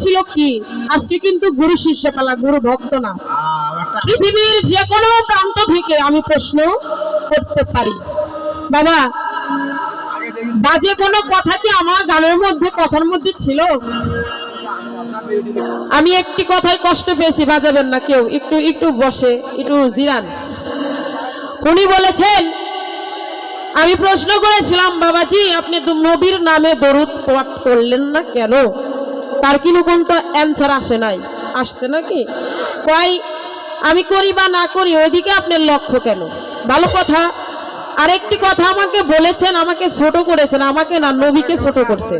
ছিল কি? আজকে কিন্তু গুরু শিষ্য পালা, গুরু ভক্ত না। পৃথিবীর যে কোনো প্রান্ত থেকে আমি প্রশ্ন করতে পারি। বাবা বাজে কোনো কথা কি আমার গানের মধ্যে, কথার মধ্যে ছিল? আমি একটি কথায় কষ্ট পেয়েছি, বাজাবেন না কেউ। একটু একটু বসে, একটু জিরান। উনি বলেছেন, আমি প্রশ্ন করেছিলাম, বাবাজি, আপনি নবীর নামে দরুদ পাঠ করলেন না কেন? তার কিন্তু কোন তো অ্যান্সার আসে নাই? আসছে নাকি? কয়, আমি করি বা না করি, ওইদিকে আপনার লক্ষ্য কেন? ভালো কথা। আরেকটি কথা আমাকে বলেছেন, আমাকে ছোট করেছেন, আমাকে না, নবীকে ছোট করছে।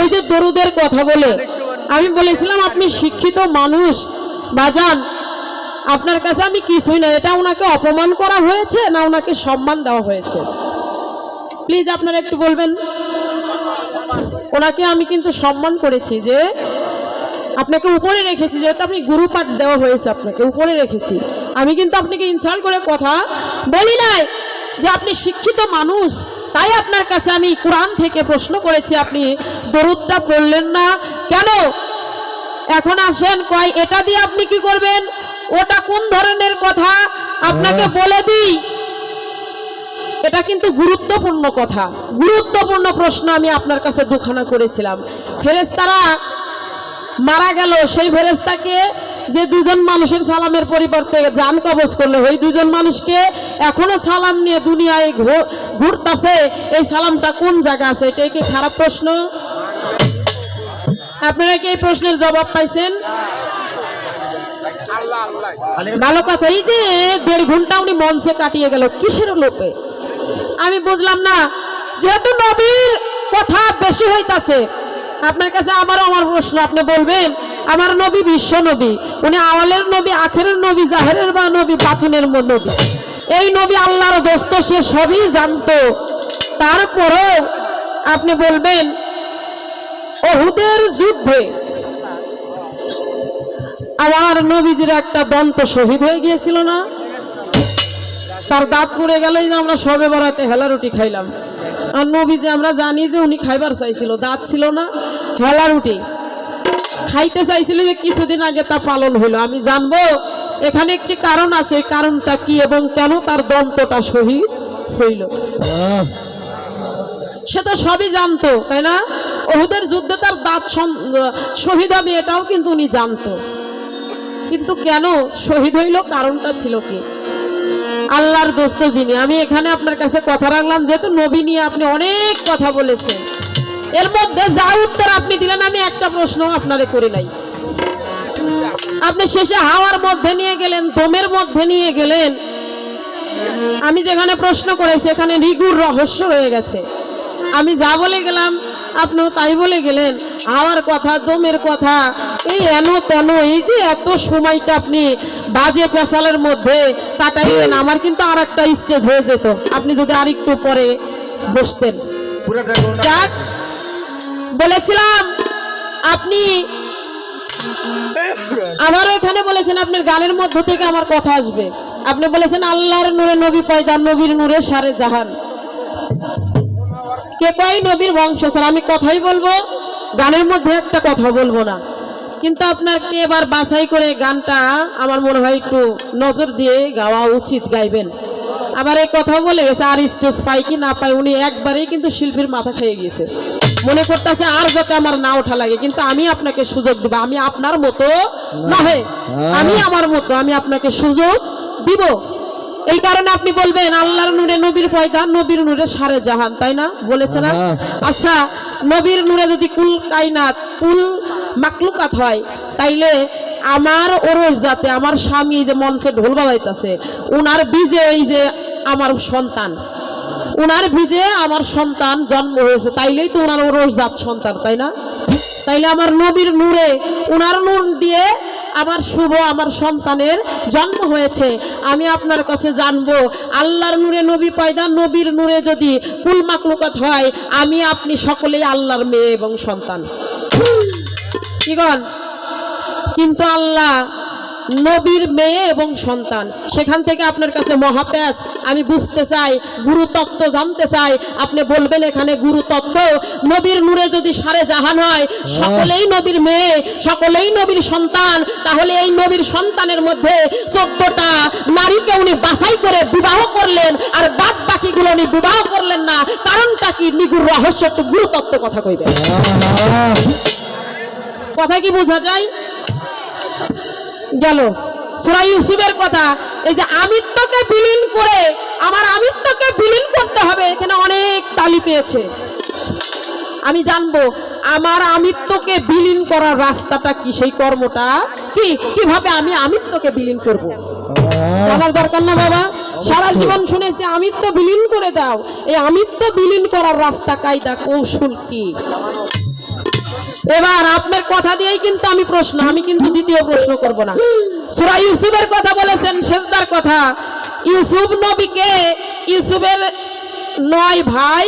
ওই যে দরুদের কথা বলে, আমি বলেছিলাম, আপনি শিক্ষিত মানুষ বাজান আপনার কাছে আমি কিছুই না, এটা ওনাকে অপমান করা হয়েছে না ওনাকে সম্মান দেওয়া হয়েছে? প্লিজ আপনারা একটু বলবেন। ওনাকে আমি কিন্তু সম্মান করেছি যে আপনাকে উপরে রেখেছি যেহেতু আপনি গুরুপাঠ দেওয়া হয়েছে আপনাকে উপরে রেখেছি। আমি কিন্তু আপনাকে ইনসাল্ট করে কথা বলি নাই যে আপনি শিক্ষিত মানুষ তাই আপনার কাছে আমি কোরআন থেকে প্রশ্ন করেছি আপনি দরুদটা পড়লেন না। কেন? এখন আসেন কয় এটা দিয়ে আপনি কি করবেন? ওটা কোন ধরনের কথা? আপনাকে বলে দিই। এটা কিন্তু গুরুত্বপূর্ণ কথা। গুরুত্বপূর্ণ প্রশ্ন আমি আপনার কাছে দুখানা করেছিলাম। ফেরেস্তারা মারা গেল সেই ফেরেস্তাকে যে দুজন মানুষের সালামের পরিবর্তে জান কবজ করল ওই দুজন মানুষকে এখনও সালাম নিয়ে দুনিয়ায় ঘুরতাছে। এই সালামটা কোন জায়গা আছে? এটা কি খারাপ প্রশ্ন? আপনারা কি এই প্রশ্নের জবাব পাইছেন? ভালো কথা এই যে দেড় ঘণ্টা উনি মঞ্চে কাটিয়ে গেল কিসের লোপে? আমি বুঝলাম না। যেহেতু নবীর কথা বেশি হইতাছে, আপনার কাছে আবারও আমার প্রশ্ন, আপনি বলবেন, আমার নবী বিশ্ব নবী, উনি আওয়ালের নবী, আখেরের নবী, জাহেরের বা নবী বাতুনের নবী। এই নবী আল্লাহর দোস্ত, সে সবই জানতো। তারপরেও আপনি বলবেন, অহুদের যুদ্ধে আমার নবীজির একটা দন্ত শহীদ হয়ে গিয়েছিল না? তার দাঁত পড়ে গেলেই যে আমরা সবে বেড়াতে হেলা রুটি খাইলাম। আর নবী যে আমরা জানি যে উনি খাইবার চাইছিল, দাঁত ছিল না, হেলা রুটি। খাইতে চাইছিল যে কিছুদিন আগে তা পালন হলো আমি জানব এখানে একটি কারণ আছে কারণটা কি এবং কেন তার দন্তটা শহীদ হইল। সে তো সবই জানতো, তাই না? ওহুদের যুদ্ধে তার দাঁত শহীদ হবে এটাও কিন্তু উনি জানতো। কিন্তু কেন শহীদ হইল, কারণটা ছিল কি? আল্লাহর দোস্ত যিনি। আমি এখানে আপনার কাছে কথা রাখলাম, যেহেতু নবী নিয়ে আপনি অনেক কথা বলেছেন। এর মধ্যে যা উত্তর আপনি দিলেন, আমি একটা প্রশ্ন আপনারে করি নাই। আপনি শেষে হাওয়ার মধ্যে নিয়ে গেলেন, দমের মধ্যে নিয়ে গেলেন। আমি যেখানে প্রশ্ন করেছি, এখানে রিগুর রহস্য রয়ে গেছে। আমি যা বলে গেলাম, আপনিও তাই বলে গেলেন। আমার কথা দমের কথা এই এন তেন এই যে এত সময়টা আপনি বাজে পেশালের মধ্যে কাটাইলেন আমার কিন্তু আর একটা স্টেজ হয়ে যেত। আপনি যদি আরেকটু পরে বসতেন। যাক বলেছিলাম আপনি আমারও এখানে বলেছেন আপনার গানের মধ্য থেকে আমার কথা আসবে। আপনি বলেছেন আল্লাহর নূরে নবী পয়দা নবীর নূরে সারে জাহান। কে কয় নবীর বংশ স্যার? আমি কথাই বলব। গানের মধ্যে একটা কথা বলব না। কিন্তু আপনাকে এবার বাছাই করে গানটা আমার মনে হয় একটু নজর দিয়ে গাওয়া উচিত গাইবেন। আবার এই কথা বলে গেছে আর স্টেজ পাই কি না পাই উনি একবারেই কিন্তু শিল্পীর মাথা খেয়ে গিয়েছে। মনে করতেছে আর যাতে আমার না ওঠা লাগে কিন্তু আমি আপনাকে সুযোগ দিব আমি আপনার মতো নহে। আমি আমার মতো আমি আপনাকে সুযোগ দিব। এই কারণে আপনি বলবেন আল্লাহর নূরে নবীর পয়দা নবীর নূরে সারে জাহান তাই না? বলেছে না? আচ্ছা নবীর নূরে যদি কুল কায়নাত কুল মাকলুকাত হয়, তাইলে আমার ওরস যাতে আমার স্বামী যে মঞ্চে ঢোল বাজাইতেছে, উনার বীজে এই যে আমার সন্তান, উনার বীজে আমার সন্তান জন্ম হয়েছে, তাইলেই তো ওনার ওরস জাত সন্তান, তাই না? তাইলে আমার নবীর নূরে, উনার নূর দিয়ে আমার শুভ, আমার সন্তানের জন্ম হয়েছে। আমি আপনার কাছে জানব, আল্লাহর নূরে নবী পয়দা, নবীর নূরে যদি কুল মাকলুকাত হয়, আমি আপনি সকলেই আল্লাহর মেয়ে এবং সন্তান। কি কিন্তু আল্লাহ নবীর মেয়ে এবং সন্তান। সেখান থেকে আপনার কাছে মহাপ্যাস। আমি বুঝতে চাই গুরুতত্ত্ব জানতে চাই। আপনি বলবেন এখানে গুরুতত্ত্ব নবীর নূরে যদি সারে জাহান হয় সকলেই নবীর মেয়ে সকলেই নবীর সন্তান। তাহলে এই নবীর সন্তানের মধ্যে চোদ্দটা নারীকে উনি বাছাই করে বিবাহ করলেন আর বাদ বাকিগুলো উনি বিবাহ করলেন না। কারণটা কি? নিগুর রহস্য একটু গুরুতত্ত্ব কথা কইবে কথা কি বোঝা যায়? গেল। সুরা ইউসুফের কথা, এই যে আমিত্বকে বিলীন করে, আমার আমিত্বকে বিলীন করতে হবে, এখানে অনেক তালি পেয়েছে। আমি জানব, আমার আমিত্বকে বিলীন করার রাস্তাটা কি, সেই কর্মটা কি? কীভাবে আমি আমিত্বকে বিলীন করব। জানার দরকার না বাবা। সারা জীবন শুনেছি, আমিত্ব বিলীন করে দাও। এই আমিত্ব বিলীন করার রাস্তা, কায়দা, কৌশল কি? এবার আপনার কথা দিয়েই কিন্তু আমি প্রশ্ন, আমি কিন্তু দ্বিতীয় প্রশ্ন করব না। সুরা ইউসুফের কথা বলেছেন, সেজদার কথা। ইউসুফ নবীকে, ইউসুফের নয় ভাই,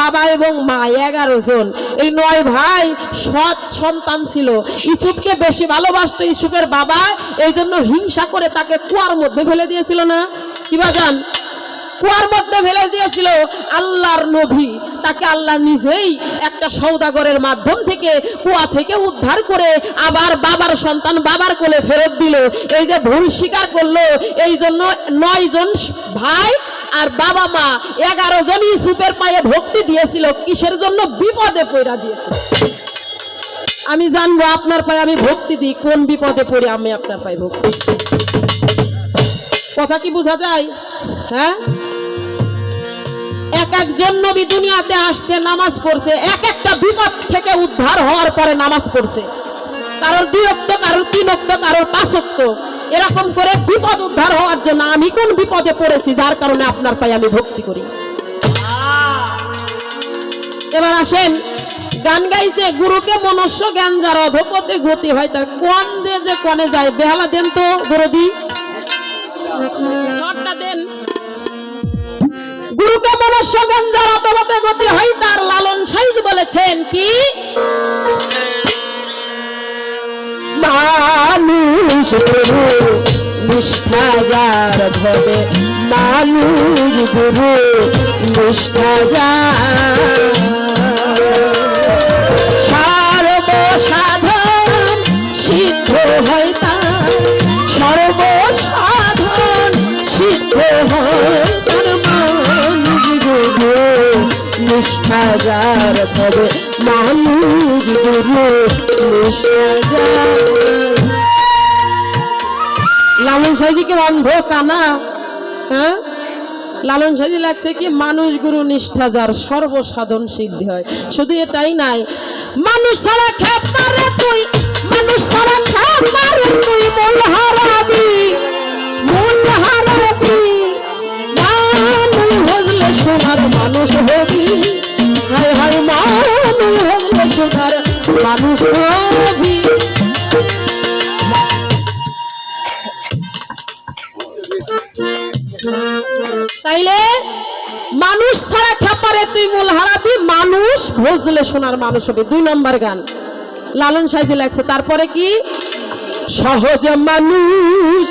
বাবা এবং মা, এগারো জন। এই নয় ভাই সৎ সন্তান ছিল। ইসুফকে বেশি ভালোবাসতো ইসুফের বাবা এই জন্য হিংসা করে তাকে কুয়ার মধ্যে ফেলে দিয়েছিল না? কি বাজান? কুয়ার মধ্যে ফেলে দিয়েছিল আল্লাহর নবী। তাকে আল্লাহ নিজেই একটা সৌদাগরের মাধ্যম থেকে কুয়া থেকে উদ্ধার করে আবার বাবার সন্তান বাবার কোলে ফেরত দিল। এই যে ভুল স্বীকার করল, এই জন্য নয় জন ভাই আর বাবা মা, এগারো জন ইউসুফের পায়ে ভক্তি দিয়েছিল, কিসের জন্য বিপদে পড়া দিয়েছিল? আমি জানব আপনার পায়ে আমি ভক্তি দিই, কোন বিপদে পড়ে আমি আপনার পায়ে ভক্তি কথা কি বোঝা যায়? হ্যাঁ? এক একজন নবী দুনিয়াতে আসছে, নামাজ পড়ছে, এক একটা বিপদ থেকে উদ্ধার হওয়ার পরে নামাজ পড়ছে। কারোর দুই অক্ত, কারোর তিন অক্ত, কারোর পাঁচ অক্ত। এরকম করে বিপদ উদ্ধার হওয়ার জন্য আমি কোন বিপদে পড়েছি, যার কারণে আপনার পায়ে আমি ভক্তি করি। এবার আসেন, গান গাইছে, গুরুকে মনুষ্য জ্ঞান যার অধপথে গতি হয়, তার কোন যে কনে যায়, বেহালা দেন তো, গুরুদি। দেন। মনুষ্য জ্ঞান যার অধপথে গতি হয়, তার লালন সাইজ বলেছেন কি? মানুষ গুরু, নিষ্ঠা যার ভবে মানুষ গুরু, নিষ্ঠা যার ভবে মানুষ গুরু লালন অন্ধ কানা? হ্যাঁ? লালন সাজি লাগছে কি মানুষ গুরু নিষ্ঠা যার সর্বসাধন সিদ্ধি হয়। শুধু এটাই নাই। মানুষ ছাড়া খেপ মারে তুই। মানুষ ছাড়া খেপ মারে তুই। মূল হারাবি। মূল হারাবি। হজলে সোনার মানুষ হবি। মানুষ বুঝলে সোনার মানুষ হবে। দুই নম্বর গান। লালন সাইজি লাগছে তারপরে কি? সহজ মানুষ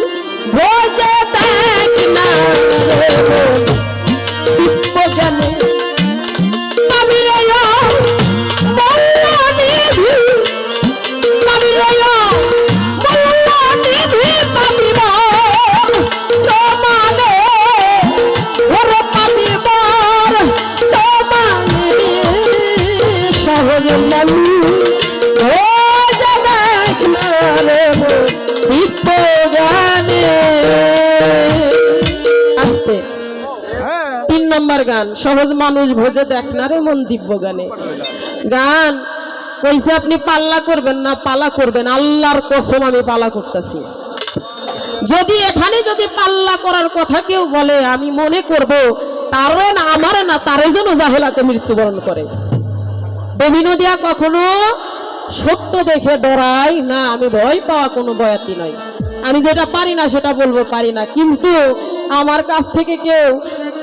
পাল্লা করবেন না, পালা করবেন। আল্লাহর আমি পালা করতেছি। যদি এখানে যদি পাল্লা করার কথা কেউ বলে, আমি মনে করব তারে না না, তারে যেন জাহেলাতে মৃত্যুবরণ করে। বেবি কখনো সত্য দেখে ডরাই না, আমি ভয় পাওয়া কোনো বয়াতি নয় আমি যেটা পারি না সেটা বলব পারি না, কিন্তু আমার কাছ থেকে কেউ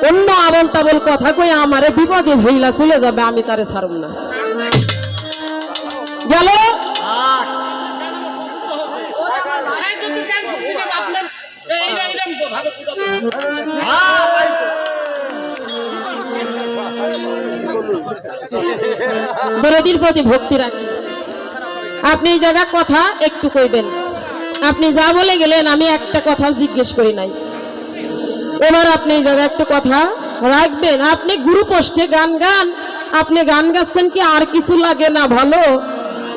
অন্য আবল তাবল কথা কই আমারে বিপদে ভইলা চলে যাবে, আমি তারে ছাড়ব না। গেল নদীর প্রতি ভক্তি রাখি। আপনি এই জায়গা কথা একটু কইবেন। আপনি যা বলে গেলেন আমি একটা কথা জিজ্ঞেস করি নাই। এবার আপনি এই জায়গায় একটা কথা রাখবেন। আপনি গুরু পোস্টে গান গান আপনি গান গাচ্ছেন কি আর কিছু লাগে না ভালো?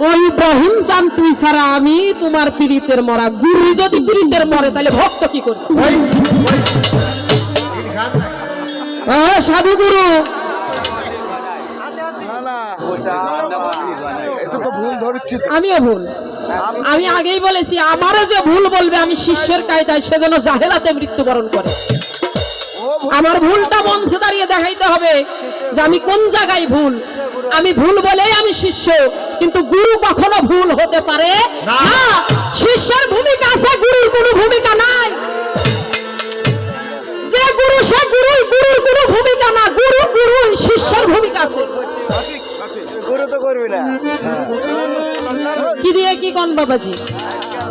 ওই ইব্রাহিম চান তুই ছাড়া আমি তোমার পীড়িতের মরা। গুরু যদি পীড়িতের মরে তাহলে ভক্ত কি করবে? সাধু গুরু এটা তো ভুল ধরছি আমিও ভুল। আমি আগেই বলেছি আমারও যে ভুল বলবে আমি শিষ্যের কায়দায় সে যেন জাহেলাতে মৃত্যুবরণ করে। আমার ভুলটা মঞ্চে দাঁড়িয়ে দেখাইতে হবে যে আমি কোন জায়গায় ভুল। আমি ভুল বলেই আমি শিষ্য কিন্তু গুরু কখনো ভুল হতে পারে না। শিষ্যের ভূমিকা আছে গুরুর কোনো ভূমিকা নাই। যে গুরু সে গুরুই গুরুর কোনো ভূমিকা না। গুরু দিয়ে বাবাজি।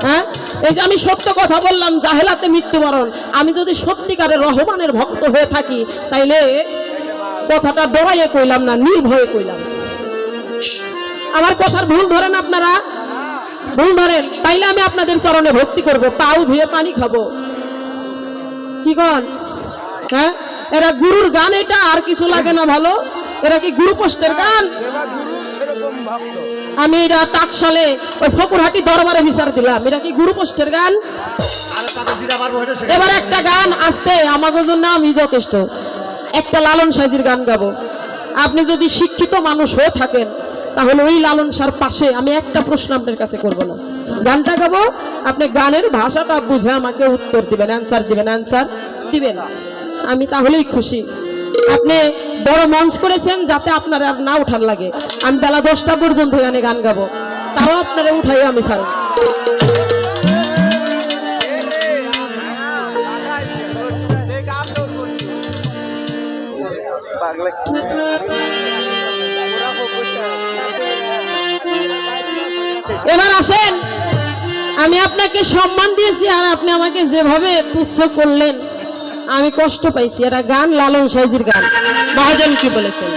হ্যাঁ? এই যে আমি সত্য কথা বললাম, জাহেলাতে মৃত্যুবরণ। আমি যদি সত্যিকারের রহমানের ভক্ত হয়ে থাকি, তাইলে কথাটা ডরাইয়ে কইলাম না, নির্ভয়ে কইলাম। আমার কথার ভুল ধরেন আপনারা? ভুল ধরেন। তাইলে আমি আপনাদের চরণে ভক্তি করব, পাও ধুয়ে পানি খাব। কি কন? হ্যাঁ? এরা গুরুর গান এটা, আর কিছু লাগে না ভালো? এরা কি গুরু পোস্টের গান গুরু, সেরকম ভক্ত। আমি এটা টাকশালে ওই ফকুরহাটি দরবারে বিচার দিলাম। এটা কি গুরু পোস্টের গান এবার একটা গান আসতে আমাকে জন্য আমি যথেষ্ট। একটা লালন সাজির গান গাবো। আপনি যদি শিক্ষিত মানুষ হয়ে থাকেন তাহলে ওই লালন সার পাশে আমি একটা প্রশ্ন আপনার কাছে করব না। গানটা গাবো আপনি গানের ভাষাটা বুঝে আমাকে উত্তর দিবেন অ্যান্সার দিবেন অ্যান্সার দিবেন। আমি তাহলেই খুশি। আপনি বড় মঞ্চ করেছেন যাতে আপনার আর না উঠার লাগে। আমি বেলা দশটা পর্যন্ত এখানে গান গাবো। তাও আপনারা উঠাই আমি ছাড়ব এবার আসেন। আমি আপনাকে সম্মান দিয়েছি আর আপনি আমাকে যেভাবে তুচ্ছ করলেন আমি কষ্ট পাইছি এটা গান লালন সাইজির গান। মহাজন কি বলেছেন?